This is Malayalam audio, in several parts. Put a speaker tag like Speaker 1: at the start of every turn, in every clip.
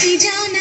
Speaker 1: जाना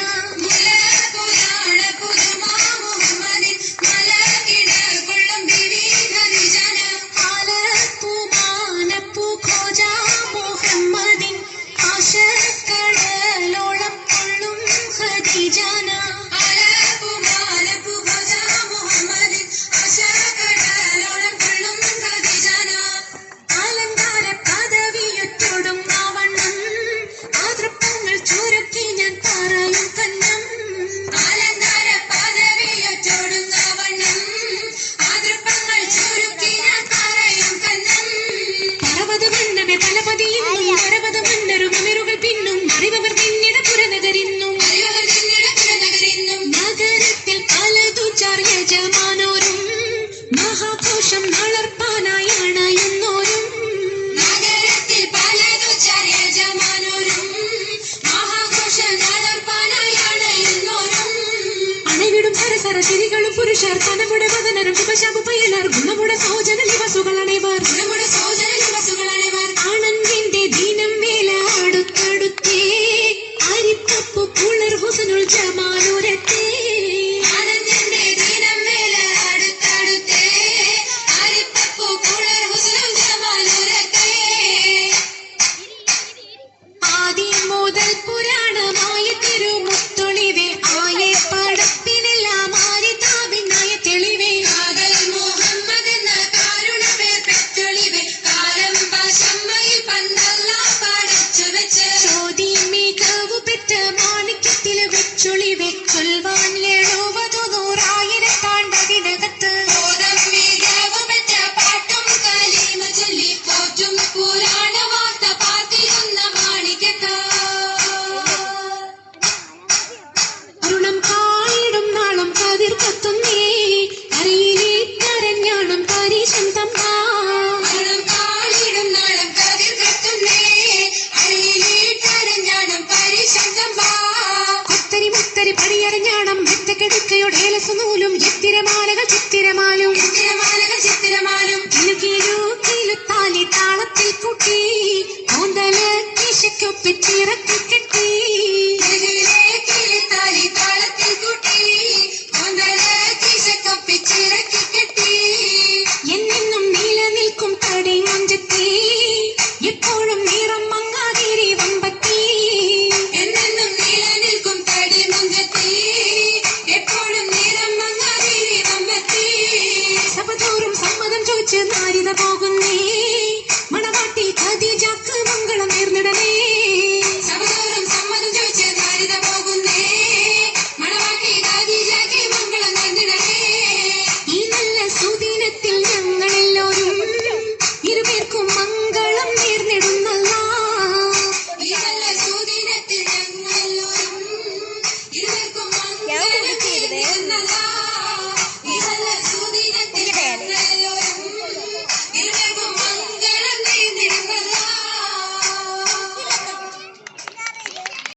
Speaker 1: சரசிரிகளும் புருஷர் கனமுட வதனரும் சிவசாபு பயிலர் குணமுட சோஜன நிவசுகள் அனைவர்
Speaker 2: குணமுட சோஜன நிவசுகள் அனைவர்
Speaker 1: ஆனந்திந்தே தீனம் மேல அடுத்தடுத்தே அரித்தப்பு புலர் ஹுசனுள் ஜமானுரத்தே ആദ്യം മുതൽ പുരാണമായ തിരുമ അണിയറിഞ്ഞാണം രക്തക്കെടുക്കയുടെ ഏലസുനൂലും ചിത്തിരമാലകൾ ചിത്തിരമാലും.
Speaker 2: ചിത്തിരമാലകൾ ചിത്തിരമാലും.
Speaker 1: താളത്തിൽ കൂട്ടി കൂന്തൽ കിശയ്ക്കൊപ്പിച്ചിറക്കി Vô 会